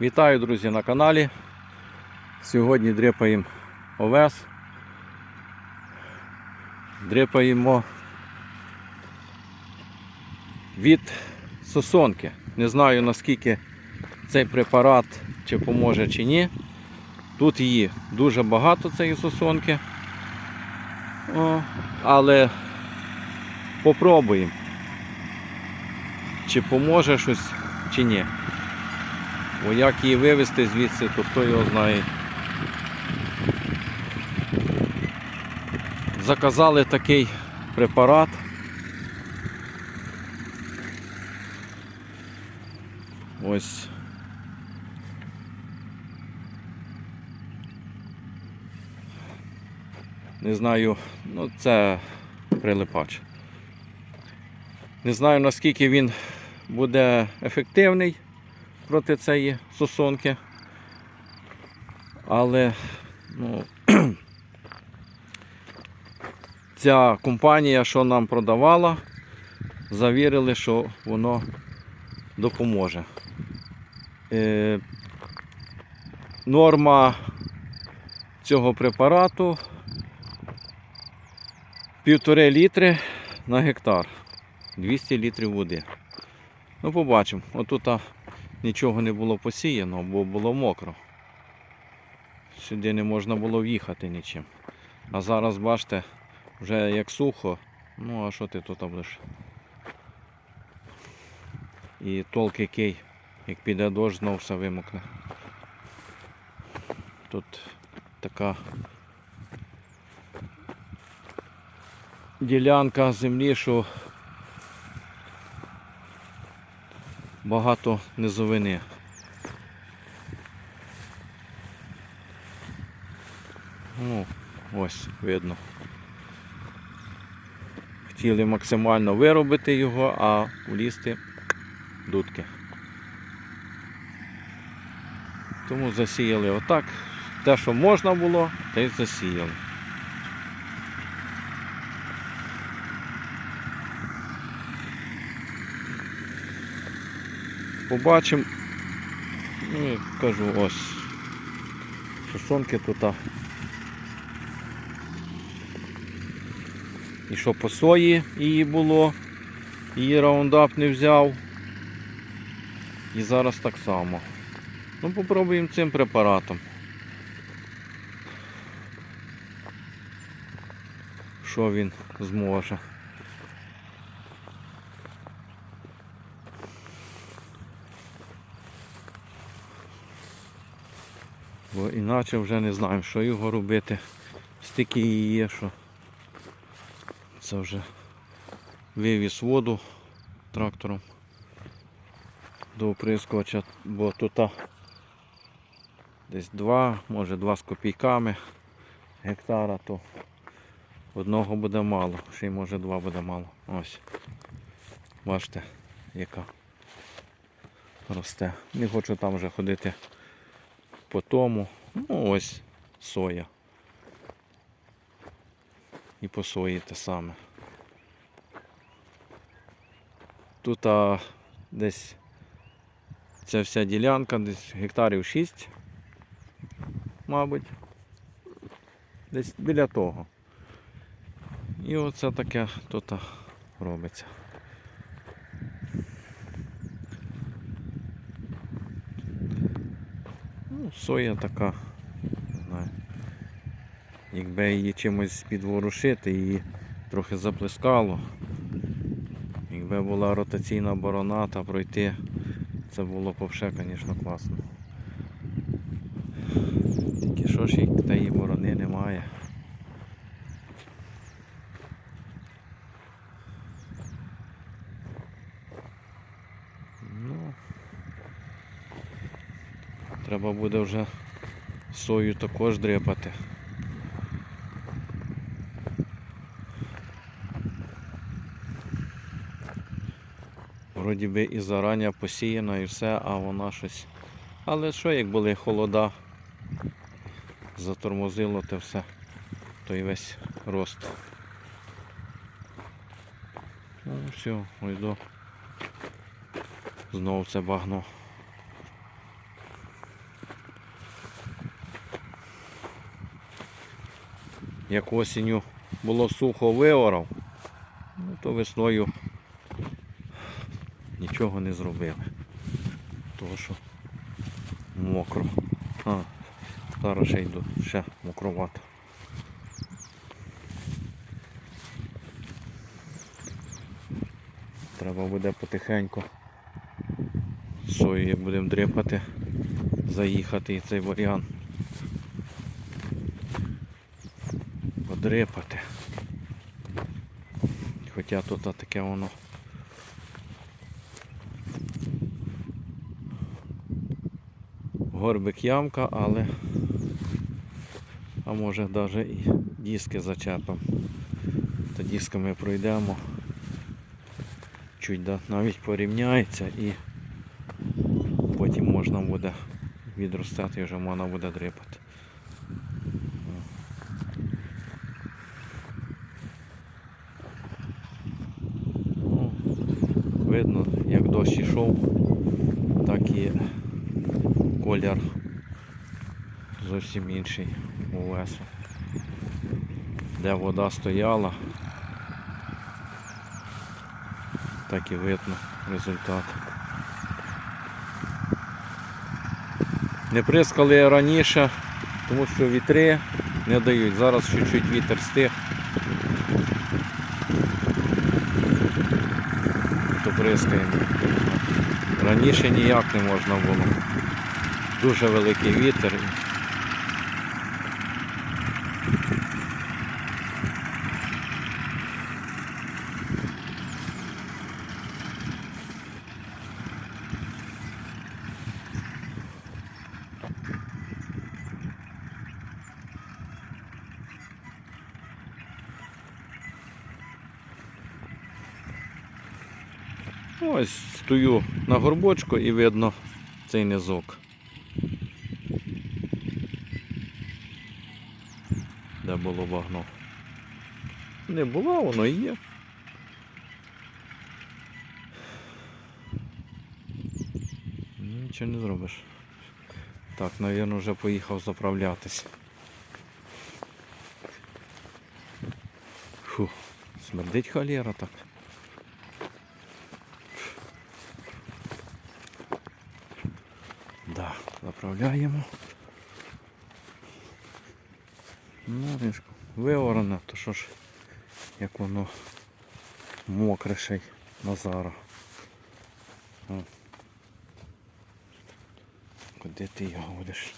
Вітаю, друзі, на каналі. Сьогодні дріпаємо овес. Дріпаємо від сосонки. Не знаю наскільки цей препарат чи поможе чи ні. Тут її дуже багато цієї сосонки. О, але попробуємо, чи поможе щось, чи ні. Бо як її вивезти звідси, то хто його знає. Заказали такий препарат. Ось. Не знаю, ну це прилипач. Не знаю наскільки він буде ефективний проти цієї сосонки. Але ну, ця компанія, що нам продавала, завірили, що воно допоможе. Е, норма цього препарату півтори літри на гектар. 200 літрів води. Ну, побачимо. Отут нічого не було посіяно, бо було мокро. Сюди не можна було в'їхати нічим. А зараз, бачите, вже як сухо, ну а що ти тут будеш? І толк який, як піде дощ, знов все вимокне. Тут така ділянка землі, що багато низовини. Ну, ось видно. Хотіли максимально виробити його, а влізти дудки. Тому засіяли отак. Те, що можна було, те й засіяли. Побачимо. Ну, кажу, ось. Сосонки тут. І що по сої її було, її раундап не взяв. І зараз так само. Ну, попробуємо цим препаратом. Що він зможе. Бо іначе вже не знаємо, що його робити. Стільки її є, що це вже вивіз воду трактором до оприскувача, бо тут десь два, може два з копійками гектара, то одного буде мало, ще й може два буде мало. Ось. Бачите, яка росте. Не хочу там вже ходити по тому. Ну ось соя. І по сої те саме. Тут а, десь ця вся ділянка, десь гектарів 6, мабуть. Десь біля того. І оце таке тут робиться. Ну, соя така. Якби її чимось підворушити, її трохи заплескало. Якби була ротаційна борона та пройти, це було б ще, звісно, класно. Тільки що ж їх та її борони немає. Ну, треба буде вже сою також дрепати. Вроді би і зарання посіяно і все, а вона щось. Але що як були холода, затормозило те все, той весь рост. Ну все, ось. Знову це багно. Як осінню було сухо виорав, ну, то весною нічого не зробили. Тому що мокро. А, зараз ще йду, ще мокровато. Треба буде потихеньку сою, будемо дрипати, заїхати і цей варіант. Подрипати. Хоча тут таке воно. Горбик ямка, але а може навіть і диски зачепимо. Та дисками пройдемо. Чуть да, навіть порівняється і потім можна буде відростати вже можна буде дрипати. Ну, видно, як дощ ішов, так і колір зовсім інший у лесу. Де вода стояла, так і видно результат. Не прискали раніше, тому що вітри не дають. Зараз чуть-чуть вітер стих. То прискаємо. Раніше ніяк не можна було. Дуже великий вітер. Ось стою на горбочку і видно цей низок. Де було багно. Не було, воно і є. Нічого не зробиш. Так, мабуть, вже поїхав заправлятись. Фу, смердить холера так. Да, заправляємо. Ну, ріжку. Виоране, то що ж, як воно мокре ще й Назара. Куди ти його будеш?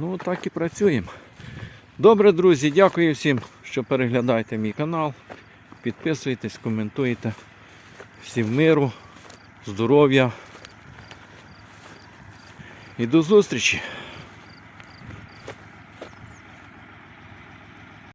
Ну так і працюємо. Добре, друзі, дякую всім, що переглядаєте мій канал. Підписуйтесь, коментуйте. Всім миру, здоров'я. І до зустрічі!